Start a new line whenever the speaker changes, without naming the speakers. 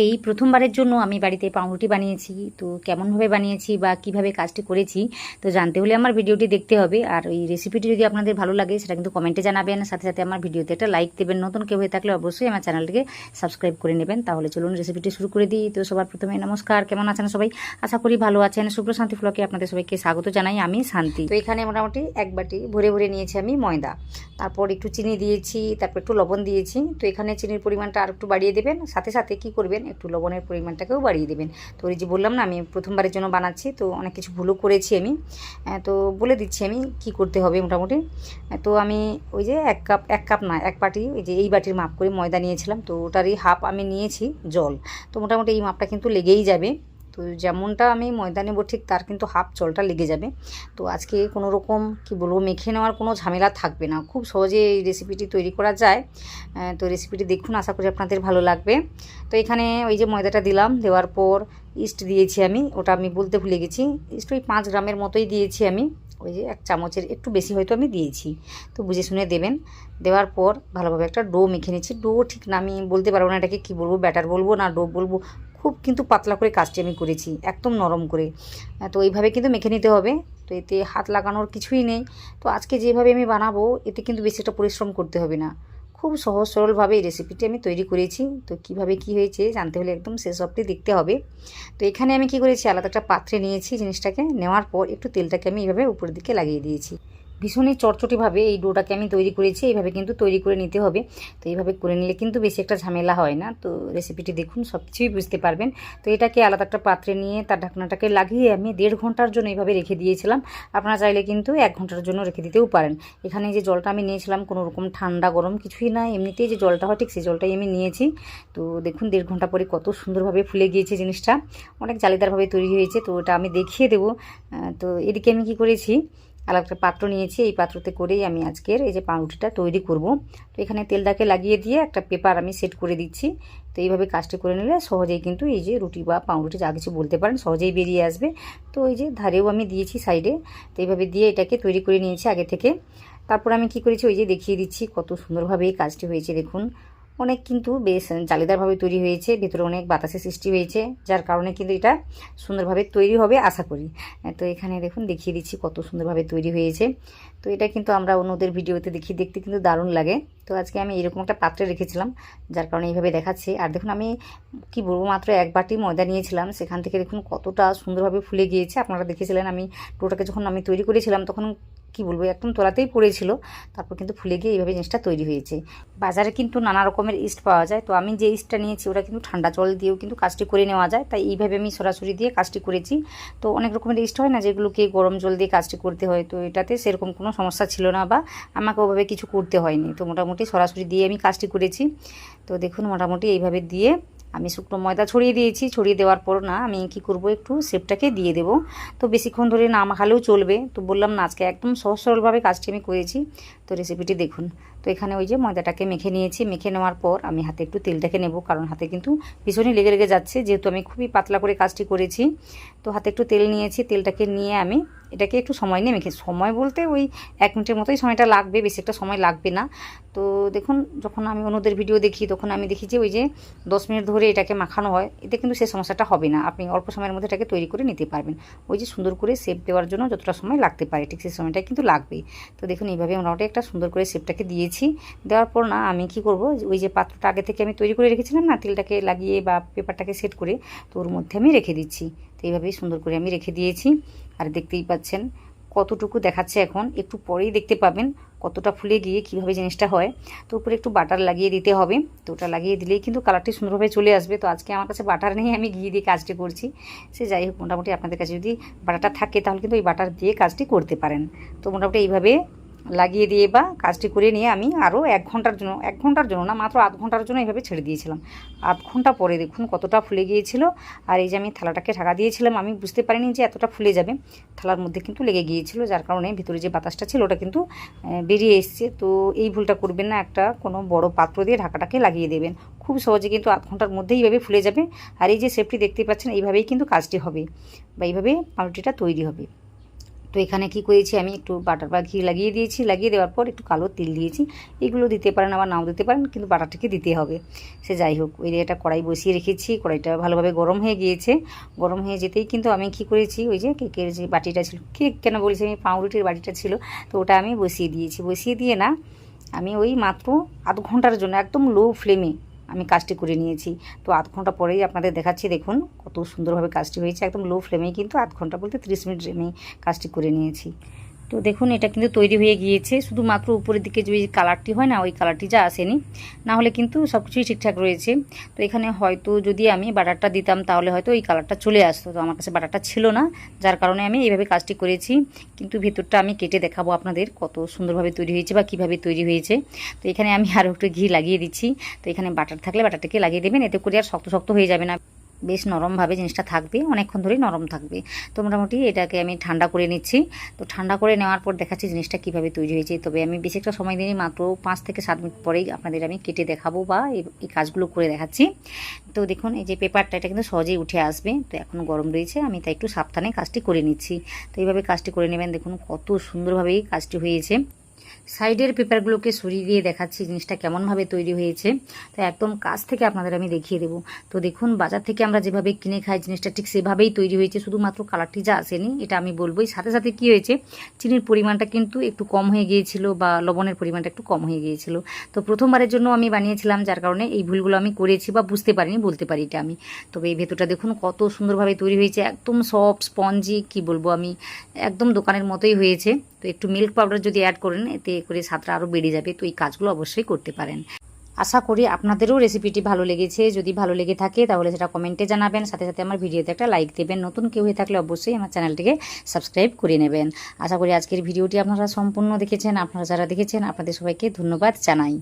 এই প্রথমবারের জন্য আমি বাড়িতে পাউরুটি বানিয়েছি, তো কেমনভাবে বানিয়েছি বা কীভাবে কাজটি করেছি, তো জানতে হলে আমার ভিডিওটি দেখতে হবে। আর ওই রেসিপিটি যদি আপনাদের ভালো লাগে, সেটা কিন্তু কমেন্টে জানাবেন। সাথে সাথে আমার ভিডিওতে একটা লাইক দেবেন। নতুন কেউ হয়ে থাকলে অবশ্যই আমার চ্যানেলটিকে সাবস্ক্রাইব করে নেবেন। তাহলে চলুন রেসিপিটি শুরু করে দিই। তো সবার প্রথমে নমস্কার, কেমন আছেন সবাই? আশা করি ভালো আছেন। শুভ্র শান্তি ফ্লকে আপনাদের সবাইকে স্বাগত জানাই। আমি শান্তি। তো এখানে মোটামুটি এক বাটি ভরে ভরে নিয়েছি আমি ময়দা। তারপর একটু চিনি দিয়েছি, তারপর একটু লবণ দিয়েছি। তো এখানে চিনির পরিমাণটা আর একটু বাড়িয়ে দেবেন। সাথে সাথে কি করবেন? একটু লবণের পরিমাণটাকেও বাড়িয়ে দেবেন। তো ওই যে বললাম না, আমি প্রথমবারের জন্য বানাচ্ছি, তো অনেক কিছু ভুলও করেছি আমি। তো বলে দিচ্ছি আমি কি করতে হবে মোটামুটি। তো আমি ওই যে এক কাপ এক কাপ না, এক বাটি ওই যে এই বাটির মাপ করে ময়দা নিয়েছিলাম, তো ওটারই হাফ আমি নিয়েছি জল। তো মোটামুটি এই মাপটা কিন্তু লেগেই যাবে। তো যেমনটা আমি ময়দা নেব ঠিক তার কিন্তু হাফ জলটা লেগে যাবে। তো আজকে কোনো রকম কি বলব, মেখে নেওয়ার কোনো ঝামেলা থাকবে না। খুব সহজে এই রেসিপিটি তৈরি করা যায়। তো রেসিপিটি দেখুন, আশা করি আপনাদের ভালো লাগবে। তো এখানে ওই যে ময়দাটা দিলাম, দেওয়ার পর ইস্ট দিয়েছি আমি, ওটা আমি বলতে ভুলে গেছি। ইস্ট ওই পাঁচ গ্রামের মতোই দিয়েছি আমি। ওই যে এক চামচের, একটু বেশি হয়তো আমি দিয়েছি। তো বুঝে শুনে দেবেন। দেওয়ার পর ভালোভাবে একটা ডো মেখে নিচ্ছি। ডো ঠিক না, আমি বলতে পারব না এটাকে কী বলব ব্যাটার বলব না ডো বলব। খুব কিন্তু পাতলা করে কাজটি আমি করেছি, একদম নরম করে। তো এইভাবে কিন্তু মেখে নিতে হবে। তো এতে হাত লাগানোর কিছুই নেই। তো আজকে যেভাবে আমি বানাবো, এতে কিন্তু বেশি একটা পরিশ্রম করতে হবে না। খুব সহজ সরলভাবে এই রেসিপিটি আমি তৈরি করেছি। তো কীভাবে কি হয়েছে জানতে হলে একদম শেষ অবধি দেখতে হবে। তো এখানে আমি কি করেছি, আলাদা একটা পাত্রে নিয়েছি জিনিসটাকে। নেওয়ার পর একটু তেলটাকে আমি এইভাবে উপরের দিকে লাগিয়ে দিয়েছি। ভীষণই চটচটিভাবে এই ডোটাকে আমি তৈরি করেছি, এইভাবে কিন্তু তৈরি করে নিতে হবে। তো এইভাবে করে নিলে কিন্তু বেশি একটা ঝামেলা হয় না। তো রেসিপিটি দেখুন, সব কিছুই বুঝতে পারবেন। তো এটাকে আলাদা একটা পাত্রে নিয়ে তার ঢাকনাটাকে লাগিয়ে আমি দেড় ঘণ্টার জন্য এইভাবে রেখে দিয়েছিলাম। আপনারা চাইলে কিন্তু এক ঘণ্টার জন্য রেখে দিতেও পারেন। এখানে যে জলটা আমি নিয়েছিলাম কোনো রকম ঠান্ডা, গরম কিছুই না, এমনিতেই যে জলটা হয় ঠিক সেই জলটাই আমি নিয়েছি। তো দেখুন দেড় ঘণ্টা পরে কত সুন্দরভাবে ফুলে গিয়েছে জিনিসটা। অনেক জালিদারভাবে তৈরি হয়েছে, তো ওটা আমি দেখিয়ে দেবো। তো এদিকে আমি কি করেছি আলাদা একটা পাত্র নিয়েছি, এই পাত্রতে করেই আমি আজকের এই যে পাউরুটিটা তৈরি করব। তো এখানে তেলটাকে লাগিয়ে দিয়ে একটা পেপার আমি সেট করে দিচ্ছি। তো এইভাবে কাজটি করে নিলে সহজেই কিন্তু এই যে রুটি বা পাউরুটি যা কিছু বলতে পারেন সহজেই বেরিয়ে আসবে। তো এই যে ধারেও আমি দিয়েছি সাইডে। তো এইভাবে দিয়ে এটাকে তৈরি করে নিয়েছি আগে থেকে। তারপর আমি কি করেছি, ওই যে দেখিয়ে দিচ্ছি কত সুন্দরভাবে এই কাজটি হয়েছে, দেখুন। অনেক কিন্তু বেশ জালিদারভাবে তৈরি হয়েছে, ভেতরে অনেক বাতাসের সৃষ্টি হয়েছে, যার কারণে কিন্তু এটা সুন্দরভাবে তৈরি হবে আশা করি। তো এখানে দেখুন, দেখিয়ে দিচ্ছি কত সুন্দরভাবে তৈরি হয়েছে। তো এটা কিন্তু আমরা অন্যদের ভিডিওতে দেখি দেখতে কিন্তু দারুণ লাগে। তো আজকে আমি এরকম একটা পাত্রে রেখেছিলাম, যার কারণে এইভাবে দেখাচ্ছে। আর দেখুন, আমি কি বলব, মাত্র এক বাটি ময়দা নিয়েছিলাম, সেখান থেকে দেখুন কতটা সুন্দরভাবে ফুলে গিয়েছে। আপনারা দেখেছিলেন, আমি টোটাকে যখন আমি তৈরি করেছিলাম, তখন কি বলব, একদম তোলাতেই পড়েছিল। তারপর কিন্তু ফুলে গিয়ে এইভাবে জিনিসটা তৈরি হয়েছে। বাজারে কিন্তু নানা রকমের ইস্ট পাওয়া যায়। তো আমি যে ইস্টটা নিয়েছি, ওটা কিন্তু ঠান্ডা জল দিয়েও কিন্তু কাজটি করে নেওয়া যায়। তাই এইভাবে আমি সরাসরি দিয়ে কাজটি করেছি। তো অনেক রকমের ইস্ট হয় না, যেগুলোকে গরম জল দিয়ে কাজটি করতে হয়। তো এটাতে সেরকম কোনো সমস্যা ছিল না বা আমাকে ওভাবে কিছু করতে হয়নি। তো মোটামুটি সরাসরি দিয়ে আমি কাজটি করেছি। তো দেখুন, মোটামুটি এইভাবে দিয়ে আমি শুকনো ময়দা ছড়িয়ে দিয়েছি, ছড়িয়ে দেওয়ার পর না আমি কি করব একটু শেপটাকে দিয়ে দেব। তো বেশিক্ষণ ধরে না মাখালেও চলবে। তো বললাম না, আজকে একদম সহজ সরলভাবে কাজটি আমি করেছি। তো রেসিপিটি দেখুন। তো এখানে ওই যে ময়দাটাকে মেখে নিয়েছি। মেখে নেওয়ার পর আমি হাতে একটু তেলটাকে নেব, কারণ হাতে কিন্তু ভীষণই লেগে লেগে যাচ্ছে। যেহেতু আমি খুবই পাতলা করে কাজটি করেছি, তো হাতে একটু তেল নিয়েছি। তেলটাকে নিয়ে আমি এটাকে একটু সময় নিয়ে মেখে, সময় বলতে ওই এক মিনিটের মতোই সময়টা লাগবে, বেশি একটা সময় লাগবে না। তো দেখুন, যখন আমি অন্যদের ভিডিও দেখি, তখন আমি দেখি যে ওই যে দশ মিনিট ধরে এটাকে মাখানো হয়, এতে কিন্তু সেই সমস্যাটা হবে না। আপনি অল্প সময়ের মধ্যে এটাকে তৈরি করে নিতে পারবেন। ওই যে সুন্দর করে শেপ দেওয়ার জন্য যতটা সময় লাগতে পারে, ঠিক সেই সময়টা কিন্তু লাগবেই। তো দেখুন, এইভাবে মোটামুটি একটা সুন্দর করে শেপটাকে দিয়েছি। দেওয়ার পর না, আমি কি করব? ওই যে পাত্রটা আগে থেকে আমি তৈরি করে রেখেছিলাম না, তেলটাকে লাগিয়ে বা পেপারটাকে সেট করে, তো ওর মধ্যে আমি রেখে দিচ্ছি। তো এইভাবেই সুন্দর করে আমি রেখে দিয়েছি। আর দেখতেই পাচ্ছেন, কতটুকু দেখাচ্ছে এখন, একটু পরেই দেখতে পাবেন কতটা ফুলে গিয়ে কীভাবে জিনিসটা হয়। তো উপরে একটু বাটার লাগিয়ে দিতে হবে। তো ওটা লাগিয়ে দিলেই কিন্তু কালারটি সুন্দরভাবে চলে আসবে। তো আজকে আমার কাছে বাটার নেই, আমি ঘি দিয়ে কাজটি করছি। সে যাই হোক, মোটামুটি আপনাদের কাছে যদি বাটারটা থাকে, তাহলে কিন্তু ওই বাটার দিয়ে কাজটি করতে পারেন। তো মোটামুটি এইভাবে লাগিয়ে দিয়ে বা কাজটি করে নিয়ে আমি আরও এক ঘণ্টার জন্য, এক ঘণ্টার জন্য না, মাত্র আধ ঘণ্টার জন্য এইভাবে ছেড়ে দিয়েছিলাম। আধ ঘণ্টা পরে দেখুন কতটা ফুলে গিয়েছিল। আর এই যে আমি থালাটাকে ঢাকা দিয়েছিলাম, আমি বুঝতে পারিনি যে এতটা ফুলে যাবে। থালার মধ্যে কিন্তু লেগে গিয়েছিল, যার কারণে ভিতরে যে বাতাসটা ছিল ওটা কিন্তু বেরিয়ে এসছে। তো এই ভুলটা করবেন না, একটা কোনো বড় পাত্র দিয়ে ঢাকাটাকে লাগিয়ে দেবেন। খুব সহজে কিন্তু আধ ঘণ্টার মধ্যেই এইভাবে ফুলে যাবে। আর এই যে সেফটি দেখতে পাচ্ছেন, এইভাবেই কিন্তু কাজটি হবে বা এইভাবে পাউরুটিটা তৈরি হবে। তো এখানে কি করেছি আমি একটু বাটার বা ঘি লাগিয়ে দিয়েছি, লাগিয়ে দেওয়ার পর একটু কালো তিল দিয়েছি। এগুলো দিতে পারেন, আবার নাও দিতে পারেন, কিন্তু বাটারটাকে দিতে হবে। সে যাই হোক, ওই একটা কড়াই বসিয়ে রেখেছি, কড়াইটা ভালোভাবে গরম হয়ে গিয়েছে। গরম হয়ে যেতেই কিন্তু আমি কি করেছি, ওই যে কেকের যে বাটিটা ছিল, কেক কেন বলছি আমি, পাউরুটির বাটিটা ছিল, তো ওটা আমি বসিয়ে দিয়েছি। বসিয়ে দিয়ে না, আমি ওই মাত্র আধ ঘণ্টার জন্য, একদম লো ফ্লেমে আমি কাজটি করে নিয়েছি। তো আধ ঘণ্টা পরেই আপনাদের দেখাচ্ছি, দেখুন কত সুন্দরভাবে কাজটি হয়েছে। একদম লো ফ্লেমেই কিন্তু আধ ঘণ্টা বলতে ত্রিশ মিনিট আমি কাজটি করে নিয়েছি। তো দেখুন, এটা কিন্তু তৈরি হয়ে গিয়েছে। শুধুমাত্র উপরের দিকে যে কালারটি হয় না, ওই কালারটি যা আসেনি, না হলে কিন্তু সব কিছুই ঠিকঠাক রয়েছে। তো এখানে হয়তো যদি আমি বাটারটা দিতাম, তাহলে হয়তো এই কালারটা চলে আসতো। তো আমার কাছে বাটারটা ছিল না, যার কারণে আমি এইভাবে কাজটি করেছি। কিন্তু ভেতরটা আমি কেটে দেখাবো আপনাদের কত সুন্দরভাবে তৈরি হয়েছে বা কীভাবে তৈরি হয়েছে। তো এখানে আমি আরও একটু ঘি লাগিয়ে দিচ্ছি। তো এখানে বাটার থাকলে বাটারটাকে লাগিয়ে দেবেন, এতে করে আর শক্ত শক্ত হয়ে যাবে না। বেশ নরমভাবে জিনিসটা থাকবে, অনেকক্ষণ ধরেই নরম থাকবে। তো মোটামুটি এটাকে আমি ঠান্ডা করে নিচ্ছি। তো ঠান্ডা করে নেওয়ার পর দেখাচ্ছি জিনিসটা কীভাবে তৈরি হয়েছে। তবে আমি বেশি একটা সময় দিনই মাত্র পাঁচ থেকে সাত মিনিট পরেই আপনাদের আমি কেটে দেখাবো বা এই- কাজগুলো করে দেখাচ্ছি। তো দেখুন, এই যে পেপারটা, এটা কিন্তু সহজেই উঠে আসবে। তো এখন গরম রয়েছে, আমি তাই একটু সাবধানে কাজটি করে নিচ্ছি। তো এইভাবে কাজটি করে নেবেন, দেখুন কত সুন্দরভাবেই কাজটি হয়েছে। সাইডের পেপারগুলোকে সরিয়ে দিয়ে দেখাচ্ছি জিনিসটা কেমনভাবে তৈরি হয়েছে। তো একদম কাছ থেকে আপনাদের আমি দেখিয়ে দেবো। তো দেখুন, বাজার থেকে আমরা যেভাবে কিনে খাই, জিনিসটা ঠিক সেভাবেই তৈরি হয়েছে। শুধুমাত্র কালারটি যা আসেনি, এটা আমি বলবোই। সাথে সাথে কি হয়েছে, চিনির পরিমাণটা কিন্তু একটু কম হয়ে গিয়েছিল বা লবণের পরিমাণটা একটু কম হয়ে গিয়েছিল। তো প্রথমবারের জন্য আমি বানিয়েছিলাম, যার কারণে এই ভুলগুলো আমি করেছি বা বুঝতে পারিনি, বলতে পারি এটা আমি। তবে এই ভেতরটা দেখুন, কত সুন্দরভাবে তৈরি হয়েছে। একদম সফট, স্পঞ্জি, কি বলব আমি, একদম দোকানের মতোই হয়েছে। তো একটু মিল্ক পাউডার যদি অ্যাড করেন এতে করে স্বাদটা আরও বেড়ে যাবে। তো এই কাজগুলো অবশ্যই করতে পারেন। আশা করি আপনাদেরও রেসিপিটি ভালো লেগেছে। যদি ভালো লেগে থাকে, তাহলে সেটা কমেন্টে জানাবেন। সাথে সাথে আমার ভিডিওতে একটা লাইক দেবেন। নতুন কেউ হয়ে থাকলে অবশ্যই আমার চ্যানেলটিকে সাবস্ক্রাইব করে নেবেন। আশা করি আজকের ভিডিওটি আপনারা সম্পূর্ণ দেখেছেন। আপনারা যারা দেখেছেন, আপনাদের সবাইকে ধন্যবাদ জানাই।